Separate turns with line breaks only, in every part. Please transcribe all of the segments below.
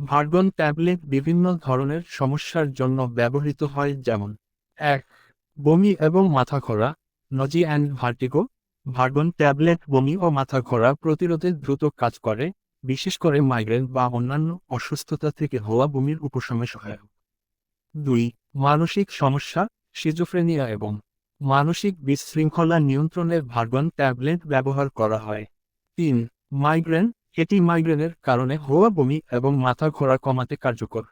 ভার্গন tablet বিভিন্ন ধরনের সমস্যার জন্য ব্যবহৃত হয়, যেমন এক, বমি এবং মাথা ঘোরা nausea and vertigo Vergon tablet বমি ও মাথা ঘোরা প্রতিরোধে দ্রুত কাজ করে, বিশেষ করে মাইগ্রেন বা অন্যান্য অসুস্থতা থেকে হওয়া বমির উপশমে সহায়ক। দুই, মানসিক সমস্যা সিজোফ্রেনিয়া এবং মানসিক বিশৃঙ্খলা নিয়ন্ত্রণে ভার্গন ট্যাবলেট ব্যবহার করা হয়। তিন মাইগ্রেন এটি মাইগ্রেনের কারণে হওয়া বমি এবং মাথা ঘোরা কমাতে কার্যকর।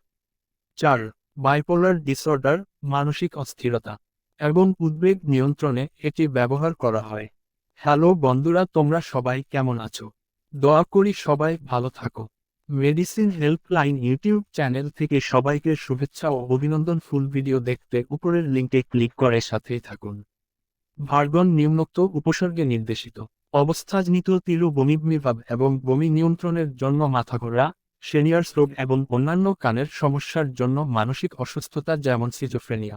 চার বাইপোলার ডিসঅর্ডার মানসিক অস্থিরতা এবং উদ্বেগ নিয়ন্ত্রণে এটি ব্যবহার করা হয়। হ্যালো বন্ধুরা, তোমরা সবাই কেমন আছো? দয়া করি সবাই ভালো থাকো। মেডিসিন হেল্পলাইন ইউটিউব চ্যানেল থেকে সবাইকে শুভেচ্ছা ও অভিনন্দন। ফুল ভিডিও দেখতে উপরের লিঙ্কে ক্লিক করে সাথেই থাকুন। ভার্গন নিম্নোক্ত উপসর্গে নির্দেশিত। অবস্থাজনিত বমিবমিভাব এবং বমি নিয়ন্ত্রণের জন্য মাথা ঘোরা সেনিয়ার্স রোগ এবং অন্যান্য কানের সমস্যার জন্য মানসিক অসুস্থতা যেমন সিজোফ্রেনিয়া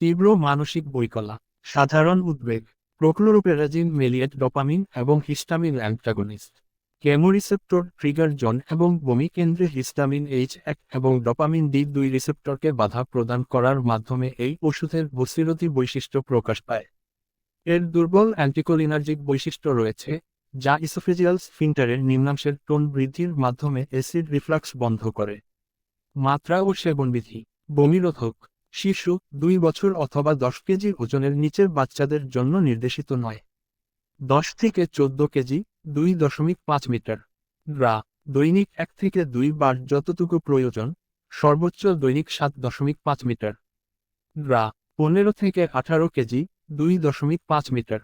তীব্র মানসিক বৈকলা, সাধারণ উদ্বেগ, প্রোক্লোরোপেরাজিন মেলিয়েট ডোপামিন এবং histamine antagonist, chemoreceptor trigger zone এবং বমি কেন্দ্রে হিস্টামিন এইচ এক এবং ডোপামিন ডি দুই রিসেপ্টরকে বাধা প্রদান করার মাধ্যমে এই ওষুধের বসিরতি বৈশিষ্ট্য প্রকাশ পায়। এর দুর্বল অ্যান্টিকোলিনার্জিক বৈশিষ্ট্য রয়েছে, যা ইসোফেজিয়াল স্ফিন্টারের নিম্নাংশের টোন বৃদ্ধির মাধ্যমে অ্যাসিড রিফ্লাক্স বন্ধ করে। মাত্রা ও সেবনবিধি বমিরোধক শিশু, দুই বছর অথবা দশ কেজি ওজনের নিচের বাচ্চাদের জন্য নির্দেশিত নয়। দশ থেকে চোদ্দ কেজি, দুই দশমিক পাঁচ মিটার। রা দৈনিক এক থেকে দুই বার যতটুকু প্রয়োজন, সর্বোচ্চ দৈনিক সাত দশমিক পাঁচ মিটার। রা পনেরো থেকে আঠারো কেজি দুই দশমিক পাঁচ মিটার।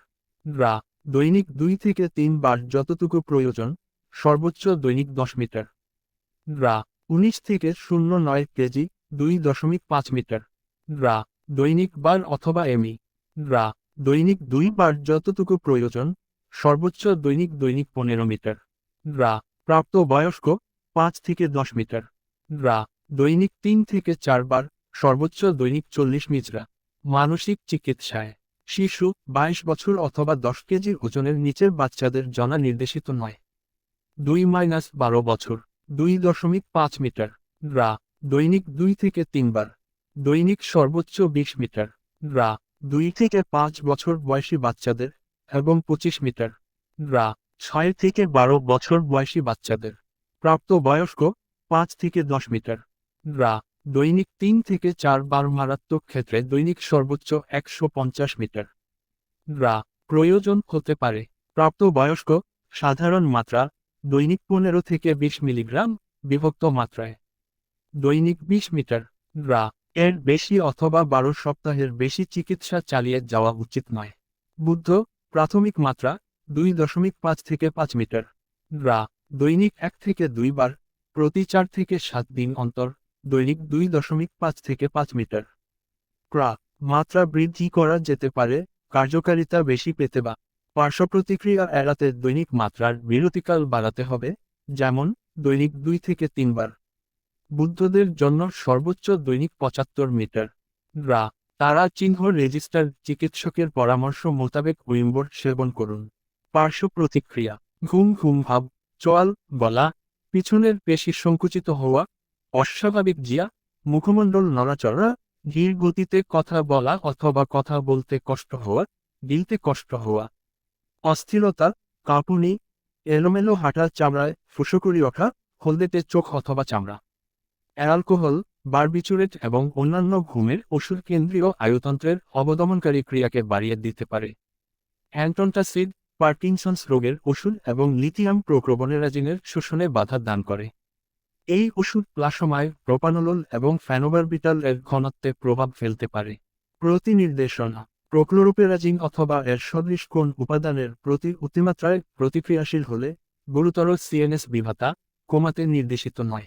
রা দৈনিক দুই থেকে তিন বার যতটুকু প্রয়োজন, সর্বোচ্চ দৈনিক দশ মিটার। রা উনিশ থেকে শূন্য নয় কেজি, দুই দশমিক পাঁচ মিটার। রা দৈনিক বার অথবা এমি। রা দৈনিক দুই বার যতটুকু প্রয়োজন, সর্বোচ্চ দৈনিক দৈনিক পনেরো মিটার। রা প্রাপ্ত বয়স্ক, পাঁচ থেকে দশ মিটার। রা দৈনিক তিন থেকে চারবার সর্বোচ্চ দৈনিক চল্লিশ মিজরা মানসিক চিকিৎসায়। শিশু, বাইশ বছর অথবা দশ কেজি ওজনের নিচের বাচ্চাদের জনা নির্দেশিত নয়। দুই মাইনাস বারো বছর, দুই দশমিক পাঁচ মিটার রা দৈনিক দুই থেকে তিনবার, দৈনিক সর্বোচ্চ বিশ মিটার রা দুই থেকে পাঁচ বছর বয়সী বাচ্চাদের এবং পঁচিশ মিটার রা ছয় থেকে বারো বছর বয়সী বাচ্চাদের প্রাপ্ত বয়স্ক পাঁচ থেকে দশ মিটার রা দৈনিক তিন থেকে চার বার মারাত্মক ক্ষেত্রে দৈনিক সর্বোচ্চ একশো পঞ্চাশ মিটার। রা প্রয়োজন হতে পারে। প্রাপ্ত বয়স্ক সাধারণ মাত্রা, দৈনিক পনেরো থেকে বিশ মিলিগ্রাম, বিভক্ত মাত্রায়। দৈনিক বিশ মিটার। রা এর বেশি অথবা বারো সপ্তাহের বেশি চিকিৎসা চালিয়ে যাওয়া উচিত নয়। বুদ্ধ, প্রাথমিক মাত্রা, দুই দশমিক পাঁচ থেকে পাঁচ মিটার। রা দৈনিক এক থেকে দুইবার প্রতি চার থেকে সাত দিন অন্তর। দৈনিক দুই দশমিক পাঁচ থেকে পাঁচ মিটার। ক্রা মাত্রা বৃদ্ধি করা যেতে পারে, কার্যকারিতা বেশি পেতে বা পার্শ্ব প্রতিক্রিয়া এড়াতে দৈনিক মাত্রার বিরতিকাল বাড়াতে হবে, যেমন দৈনিক দুই থেকে তিনবার। বুদ্ধদের জন্য সর্বোচ্চ দৈনিক পঁচাত্তর মিটার। রা তারা চিহ্ন রেজিস্টার চিকিৎসকের পরামর্শ মোতাবেক উইম্বর সেবন করুন। পার্শ্ব প্রতিক্রিয়া, ঘুম ঘুম ভাব, চোয়াল, গলা, পিছনের পেশি সংকুচিত হওয়া অস্বাভাবিক জিয়া, মুখমণ্ডল নড়াচড়া, ধীর গতিতে কথা বলা অথবা কথা বলতে কষ্ট হওয়া, গিলতে কষ্ট হওয়া। অস্থিরতা, কাঁপুনি, এলোমেলো হাঁটা চামড়ায় ফুসকুড়ি ওঠা হলদেতে চোখ অথবা চামড়া। অ্যালকোহল, বারবিচুরেট এবং অন্যান্য ঘুমের ওষুধ কেন্দ্রীয় আয়ুতন্ত্রের অবদমনকারী ক্রিয়াকে বাড়িয়ে দিতে পারে। অ্যান্টনটাসিড পার্কিনসন্স রোগের ওষুধ এবং লিথিয়াম প্রোক্রোবনেরাজিনের শোষণে বাধা দান করে। এই ওষুধ প্লাসময় প্রোপানোলল এবং ফ্যানোবারবিটাল এর ঘনত্বে প্রভাব ফেলতে পারে। প্রতিনির্দেশনা, প্রোক্লোরোপেরাজিন অথবা এর সদৃশ কোন উপাদানের প্রতি অতিমাত্রায় প্রতিক্রিয়াশীল হলে গুরুতর সিএনএস বিভাতা কোমাতে নির্দেশিত নয়।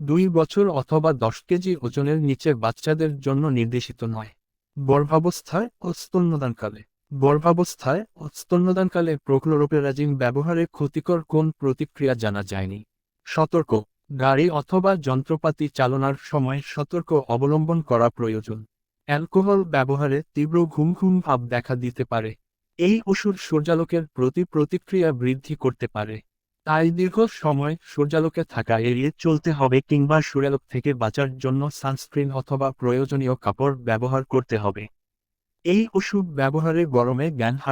দুই বছর অথবা দশ কেজি ওজনের নিচে বাচ্চাদের জন্য নির্দেশিত নয়। গর্ভাবস্থায় ও স্তন্যদানকালে, গর্ভাবস্থায় ও স্তন্যদানকালে প্রোক্লোরোপেরাজিন ব্যবহারে ক্ষতিকর কোন প্রতিক্রিয়া জানা যায়নি। সতর্ক গাড়ি অথবা যন্ত্রপাতি চালনার সময় সতর্ক অবলম্বন করা প্রয়োজন। অ্যালকোহল ব্যবহারে তীব্র ঘুম ঘুম ভাব দেখা দিতে পারে। এই ওষুধ সূর্যালোকের প্রতি প্রতিক্রিয়া বৃদ্ধি করতে পারে। তাই দীর্ঘ সময় সূর্যালোকে থাকা এড়িয়ে চলতে হবে কিংবা সূর্যালোক থেকে বাঁচার জন্য সানস্ক্রিন অথবা প্রয়োজনীয় কাপড় ব্যবহার করতে হবে। এই ওষুধ ব্যবহারে গরমে জ্ঞান হার